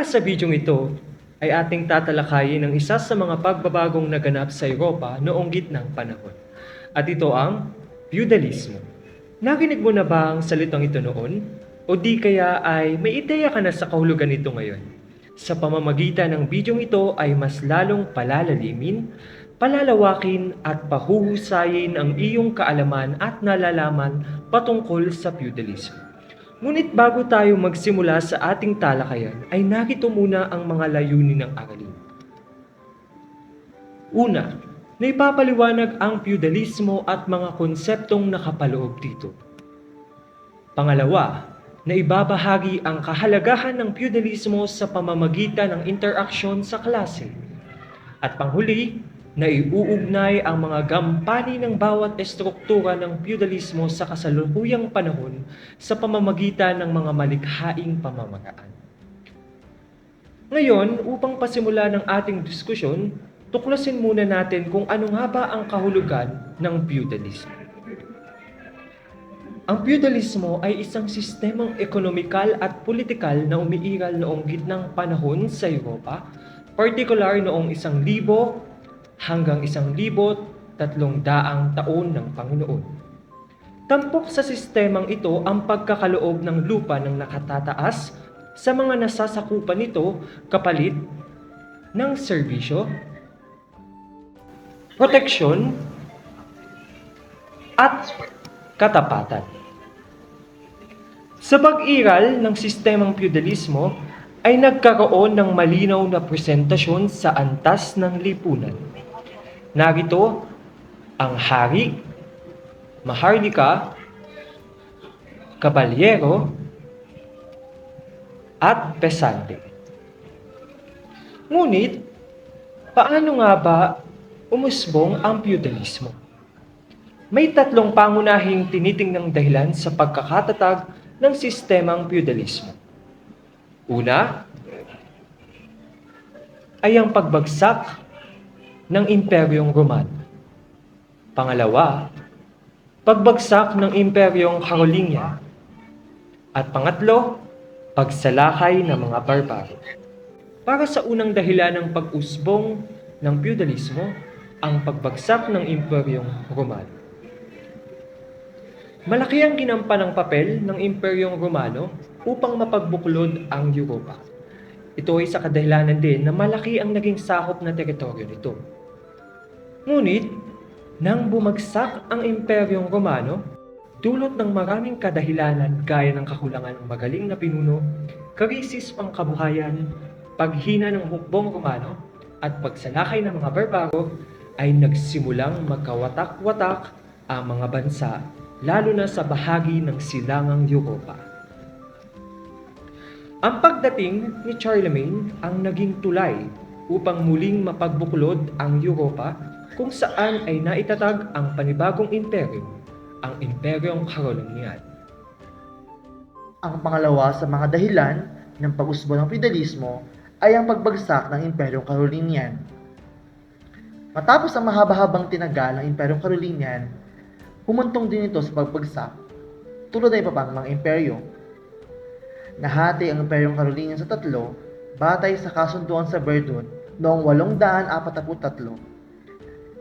Para sa bidyong ito, ay ating tatalakayin ang isa sa mga pagbabagong naganap sa Europa noong gitnang panahon. At ito ang feudalismo. Naginig mo na ba ang salitang ito noon? O di kaya ay may ideya ka na sa kahulugan nito ngayon? Sa pamamagitan ng bidyong ito ay mas lalong palalalimin, palalawakin at pahuhusayin ang iyong kaalaman at nalalaman patungkol sa feudalismo. Ngunit bago tayo magsimula sa ating talakayan, ay nakito muna ang mga layunin ng aralin. Una, naipapaliwanag ang feudalismo at mga konseptong nakapaloob dito. Pangalawa, naibabahagi ang kahalagahan ng feudalismo sa pamamagitan ng interaksyon sa klase. At panghuli, naiuugnay ang mga gampani ng bawat estruktura ng feudalismo sa kasalukuyang panahon sa pamamagitan ng mga malikhaing pamamaraan. Ngayon, upang pasimula ng ating diskusyon, tuklasin muna natin kung ano nga ba ang kahulugan ng feudalismo. Ang feudalismo ay isang sistemang ekonomikal at politikal na umiiral noong gitnang panahon sa Europa, partikular noong isang libo hanggang isang libot tatlong daang taon ng Panginoon. Tampok sa sistemang ito ang pagkakaloob ng lupa ng nakatataas sa mga nasasakupan nito kapalit ng serbisyo, proteksyon, at katapatan. Sa pag-iral ng sistemang feudalismo ay nagkaroon ng malinaw na presentasyon sa antas ng lipunan. Narito ang hari, maharlika, kabalyero, at pesante. Ngunit, paano nga ba umusbong ang feudalismo? May tatlong pangunahing tinitingnang dahilan sa pagkakatatag ng sistemang feudalismo. Una, ay ang pagbagsak ng Imperyong Romano. Pangalawa, pagbagsak ng Imperyong Carolingian. At pangatlo, pagsalakay ng mga barbaro. Para sa unang dahilan ng pag-usbong ng feudalismo, ang pagbagsak ng Imperyong Romano. Malaki ang ginampan ng papel ng Imperyong Romano upang mapagbuklod ang Europa. Ito ay sa kadahilanan din na malaki ang naging sakop na teritoryo nito. Ngunit, nang bumagsak ang Imperyong Romano, dulot ng maraming kadahilanan gaya ng kakulangan ng magaling na pinuno, karisis pang kabuhayan, paghina ng hukbong Romano, at pagsalakay ng mga barbaro, ay nagsimulang magkawatak-watak ang mga bansa lalo na sa bahagi ng silangang Europa. Ang pagdating ni Charlemagne ang naging tulay upang muling mapagbuklod ang Europa kung saan ay naitatag ang panibagong imperyo, ang Imperyong Carolingian. Ang pangalawa sa mga dahilan ng pag-usbo ng feudalismo ay ang pagbagsak ng Imperyong Carolingian. Matapos ang mahaba-habang tinagal ng Imperyong Carolingian, humuntong din ito sa pagbagsak tulad ng iba pang mga imperyo. Nahati ang Imperyong Carolingian sa tatlo batay sa kasunduan sa Verdun noong 843.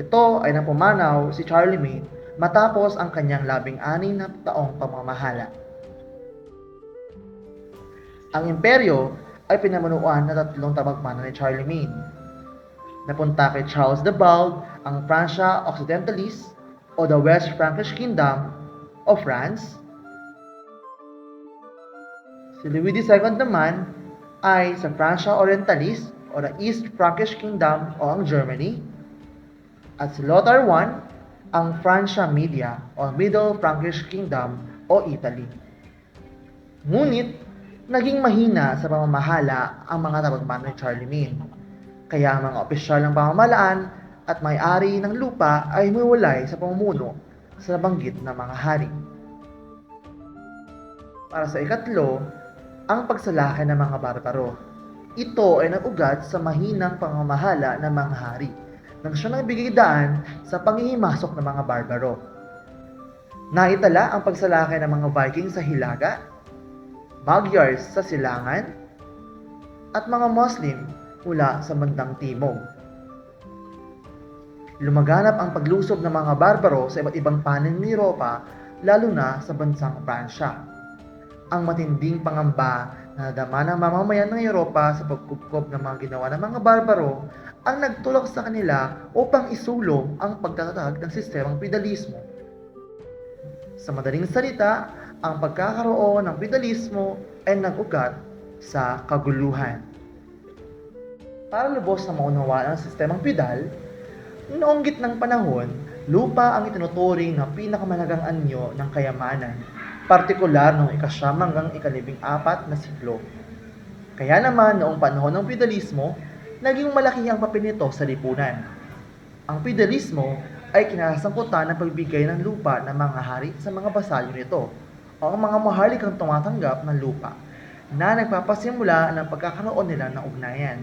Ito ay napumanaw si Charlemagne matapos ang kanyang labing-anim na taong pamamahala. Ang imperyo ay pinamunuan na tatlong tabagmana ni Charlemagne. Napunta kay Charles the Bald ang Francia Occidentalis o the West Frankish Kingdom of France. Si Louis II naman ay sa Francia Orientalis o the East Frankish Kingdom o ang Germany. At Lothar I ang Francia Media o Middle Frankish Kingdom o Italy. Ngunit, naging mahina sa pamamahala ang mga tabagmano ni Charlemagne. Kaya ang mga opisyal ng pamahalaan at may-ari ng lupa ay humiwalay sa pamumuno sa nabanggit na mga hari. Para sa ikatlo, ang pagsalakay ng mga barbaro. Ito ay nagugat sa mahinang pamamahala ng mga hari nang siya nagbigay daan sa pangihimasok ng mga barbaro. Naitala ang pagsalakay ng mga Viking sa Hilaga, Magyars sa Silangan, at mga Muslim mula sa bandang timog. Lumaganap ang paglusob ng mga barbaro sa iba't ibang panig ng Europa, lalo na sa bansang Pransya. Ang matinding pangamba na nadama ng mamamayan ng Europa sa pagkupkob ng mga ginawa ng mga barbaro ang nagtulak sa kanila upang isulong ang pagtatatag ng sistemang feudalismo. Sa madaling salita, ang pagkakaroon ng feudalismo ay nag-ugat sa kaguluhan. Para lubos na maunawaan ang sistemang feudal, noong gitnang panahon, lupa ang itinuturing na pinakamalagang anyo ng kayamanan, partikular noong ikasyam hanggang ikalibing apat na siklo. Kaya naman noong panahon ng feudalismo, naging malaki ang papel nito sa lipunan. Ang feudalismo ay kinasangkutan ng pagbigay ng lupa ng mga hari sa mga basalyo nito o ang mga maharlikang tumatanggap ng lupa na nagpapasimula ng pagkakaroon nila ng ugnayan.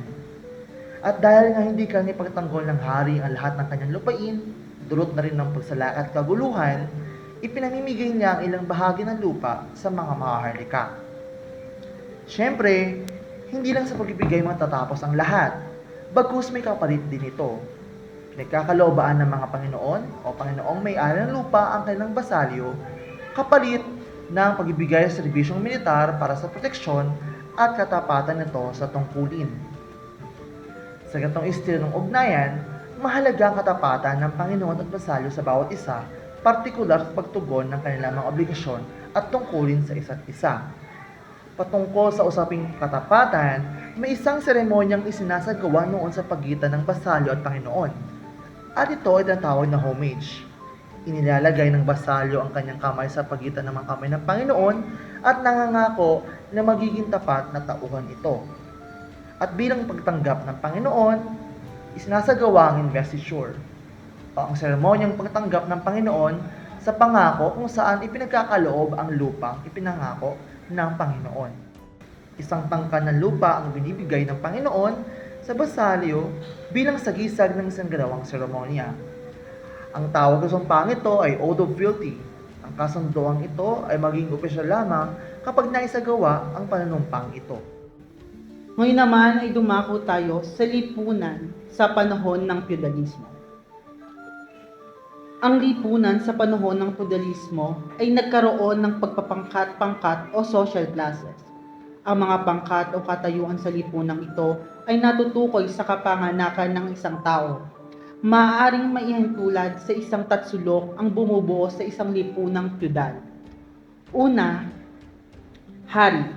At dahil nga hindi kanya pagtanggol ng hari ang lahat ng kanyang lupain, dulot na rin ng pagsala at kaguluhan, ipinamimigay niya ang ilang bahagi ng lupa sa mga maharlika. Siyempre, hindi lang sa pagbibigay matatapos ang lahat, bagkus may kapalit din ito. Nagkakaloobaan ng mga Panginoon o Panginoong may-ari ng lupa ang kanilang basalyo, kapalit ng pagbibigay sa serbisyong militar para sa proteksyon at katapatan nito sa tungkulin. Sa gatong estilo ng ugnayan, mahalaga ang katapatan ng Panginoon at basalyo sa bawat isa, partikular sa pagtugon ng kanilang mga obligasyon at tungkulin sa isa't isa. Patungkol sa usaping katapatan, may isang seremonyang isinasagawa noon sa pagitan ng basalyo at Panginoon. At ito ay tinatawag na homage. Inilalagay ng basalyo ang kanyang kamay sa pagitan ng mga kamay ng Panginoon at nangangako na magiging tapat na tauhan ito. At bilang pagtanggap ng Panginoon, isinasagawa ang investiture o ang seremonyang pagtanggap ng Panginoon sa pangako kung saan ipinagkakaloob ang lupang ipinangako ng Panginoon. Isang tangka ng lupa ang binibigay ng Panginoon sa basalyo bilang sagisag ng isang ginawang seremonya. Ang tawag sa sumpang ito ay Oath of Fealty. Ang kasunduang ito ay maging opisyal lamang kapag naisagawa ang panunumpang ito. Ngayon naman ay dumako tayo sa lipunan sa panahon ng feudalismo. Ang lipunan sa panahon ng feudalismo ay nagkaroon ng pagpapangkat-pangkat o social classes. Ang mga pangkat o katayuan sa lipunang ito ay natutukoy sa kapanganakan ng isang tao. Maaaring maihintulad sa isang tatsulok ang bumubuo sa isang lipunang feudal. Una, hari.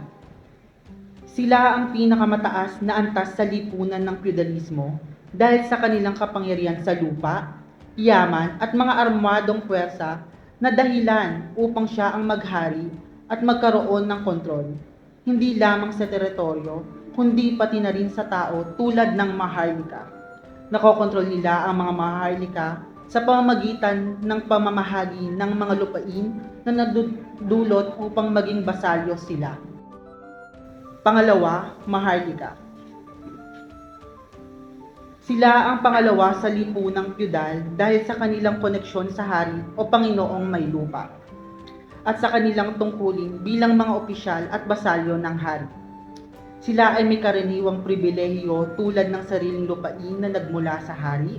Sila ang pinakamataas na antas sa lipunan ng feudalismo dahil sa kanilang kapangyarihan sa lupa, yaman at mga armadong puwersa na dahilan upang siya ang maghari at magkaroon ng kontrol, hindi lamang sa teritoryo, kundi pati na rin sa tao tulad ng maharlika. Nakokontrol nila ang mga maharlika sa pamamagitan ng pamamahagi ng mga lupain na nadudulot upang maging basalyo sila. Pangalawa, maharlika. Sila ang pangalawa sa lipunang feudal dahil sa kanilang koneksyon sa hari o Panginoong may lupa at sa kanilang tungkulin bilang mga opisyal at basalyo ng hari. Sila ay may karaniwang pribilehiyo tulad ng sariling lupain na nagmula sa hari,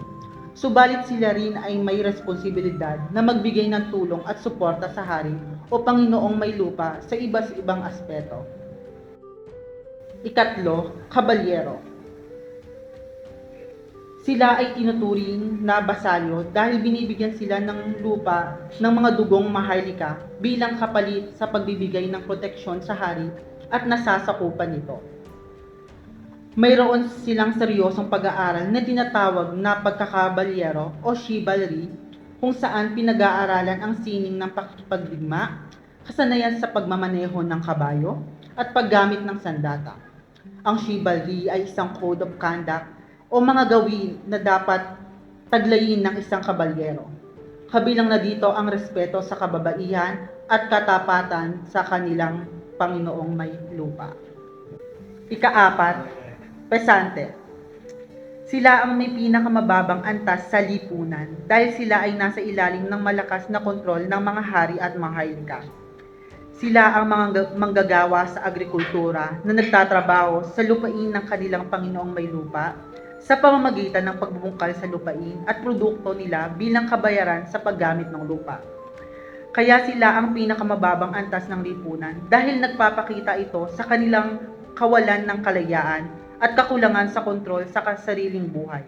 subalit sila rin ay may responsibilidad na magbigay ng tulong at suporta sa hari o Panginoong may lupa sa iba't ibang aspeto. Ikatlo, kabalyero. Sila ay tinuturing na basalyo dahil binibigyan sila ng lupa ng mga dugong maharlika bilang kapalit sa pagbibigay ng proteksyon sa hari at nasasakupan nito. Mayroon silang seryosong pag-aaral na tinatawag na pagkakabalyero o chivalry kung saan pinag-aaralan ang sining ng pakikipagdigma, kasanayan sa pagmamaneho ng kabayo, at paggamit ng sandata. Ang chivalry ay isang code of conduct o mga gawin na dapat taglayin ng isang kabalyero. Kabilang na dito ang respeto sa kababaihan at katapatan sa kanilang Panginoong may lupa. Ikaapat, pesante. Sila ang may pinakamababang antas sa lipunan dahil sila ay nasa ilalim ng malakas na kontrol ng mga hari at mga. Sila ang mga manggagawa sa agrikultura na nagtatrabaho sa lupain ng kanilang Panginoong may lupa sa pamamagitan ng pagbubungkal sa lupain at produkto nila bilang kabayaran sa paggamit ng lupa. Kaya sila ang pinakamababang antas ng lipunan dahil nagpapakita ito sa kanilang kawalan ng kalayaan at kakulangan sa kontrol sa kasariling buhay.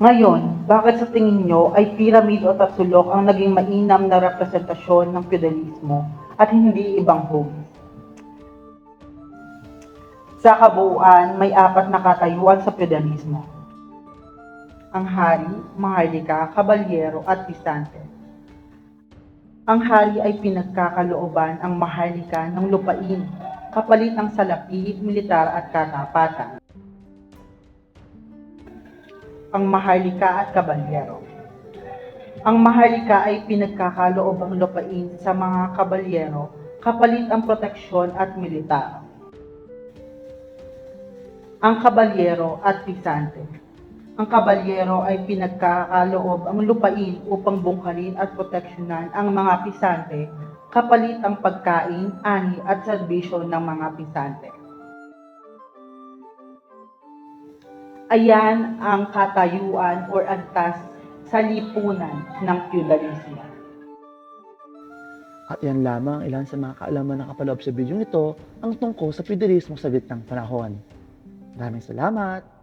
Ngayon, bakit sa tingin nyo ay pyramid o tatsulok ang naging mainam na representasyon ng feudalismo at hindi ibang hugis? Sa kabuuan, may apat na katayuan sa feudalismo. Ang hari, maharlika, kabalyero at pisante. Ang hari ay pinagkakalooban ang maharlika ng lupain, kapalit ang salapi, militar at katapatan ang maharlika at kabalyero. Ang maharlika ay pinagkakaloobang lupain sa mga kabalyero kapalit ang proteksyon at militar. Ang kabalyero at pisante. Ang kabalyero ay pinagkakaloob ang lupain upang bungkalin at proteksyonan ang mga pisante kapalit ang pagkain, ani at serbisyo ng mga pisante. Ayan ang katayuan or antas sa lipunan ng feudalismo. At yan lamang ilan sa mga kaalaman na kapaloob sa bidyong ito ang tungkol sa feudalismo sa gitnang panahon. Maraming salamat!